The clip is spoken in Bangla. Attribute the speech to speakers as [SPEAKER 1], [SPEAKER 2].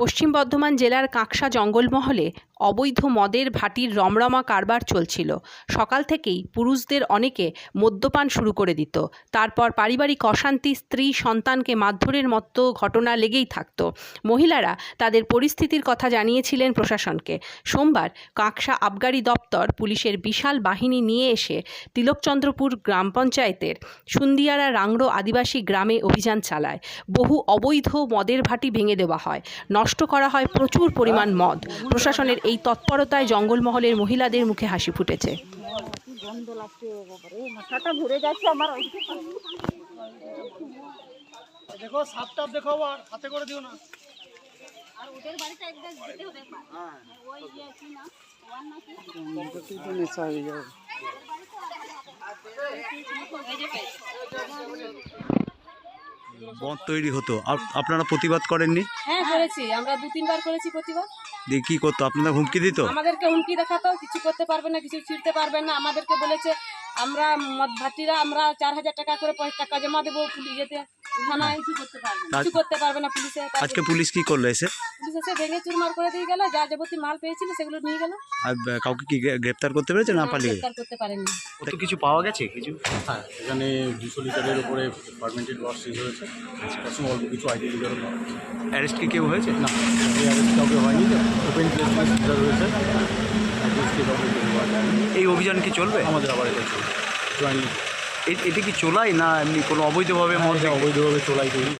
[SPEAKER 1] পশ্চিম বর্ধমান জেলার কাঁকসা জঙ্গলমহলে অবৈধ মদের ভাটির রমরমা কারবার চলছিল। সকাল থেকেই পুরুষদের অনেকে মদ্যপান শুরু করে দিত। তারপর পারিবারিক অশান্তি, স্ত্রী, সন্তানকে মারধরের মতো ঘটনা লেগেই থাকত। মহিলারা তাদের পরিস্থিতির কথা জানিয়েছিলেন প্রশাসনকে। সোমবার কাঁকসা আবগারি দপ্তর পুলিশের বিশাল বাহিনী নিয়ে এসে তিলকচন্দ্রপুর গ্রাম পঞ্চায়েতের সুন্দিয়ারা রাংড়ো আদিবাসী গ্রামে অভিযান চালায়। বহু অবৈধ মদের ভাটি ভেঙে দেওয়া হয়। নষ্ট করা হয় প্রচুর পরিমাণ মদ। প্রশাসনের এই তৎপরতায় জঙ্গলমহলের মহিলাদের মুখে হাসি ফুটেছে।
[SPEAKER 2] দেখো সাপটাপ দেখো আর হাতে করে দিও না।
[SPEAKER 3] আর ওদের বাড়িতে যেতে হবে একবার। ওই যে কি না ওয়ান না? কি
[SPEAKER 4] বন্ধ তৈরি হতো। আপ- আপনারা প্রতিবাদ করেননি?
[SPEAKER 5] হ্যাঁ করেছি। আমরা দু তিনবার করেছি প্রতিবাদ।
[SPEAKER 4] দিয়ে কি করতো? আপনারা হুমকি দিত?
[SPEAKER 5] আমাদেরকে হুমকি দেখাতো কিছু করতে পারবে না কিছু ছিঁড়তে পারবে না। আমাদেরকে বলেছে আমরা ভাটিরা আমরা চার হাজার টাকা করে পাঁচ টাকা জমা দেবো পুলিশ যেতে থানায় কিছু করতে পারবে না। কিছু করতে পারবে না পুলিশে
[SPEAKER 4] আজকে পুলিশ কি করল এসে?
[SPEAKER 5] এসে ভেঙে চুরমার করে দিয়ে গেল যা যাবতীয় মাল পেয়েছিল সেগুলো নিয়ে গেল।
[SPEAKER 4] আর কাউকে কি গ্রে- গ্রেপ্তার করতে পেরেছে না পালিয়ে?
[SPEAKER 5] গ্রেফতার করতে পারেনি।
[SPEAKER 4] কিছু পাওয়া গেছে কিছু?
[SPEAKER 6] হ্যাঁ এখানে দুশো লিটারের উপরে ফার্মেন্টেড ওয়াশ সিজ হয়েছে। তার সঙ্গে অল্প কিছু আইডি লিটারও পাওয়া
[SPEAKER 4] অ্যারেস্ট কি কেউ হয়েছে?
[SPEAKER 6] না এই অ্যারেস্ট কাউকে হয়নি ওপেন প্লেস যায়নি।
[SPEAKER 4] এই অভিযান কি চলবে?
[SPEAKER 6] আমাদের আবার এটা
[SPEAKER 4] এ- এটা কি চলাই না এমনি কোনো অবৈধভাবে মদ
[SPEAKER 6] অবৈধভাবে চলাই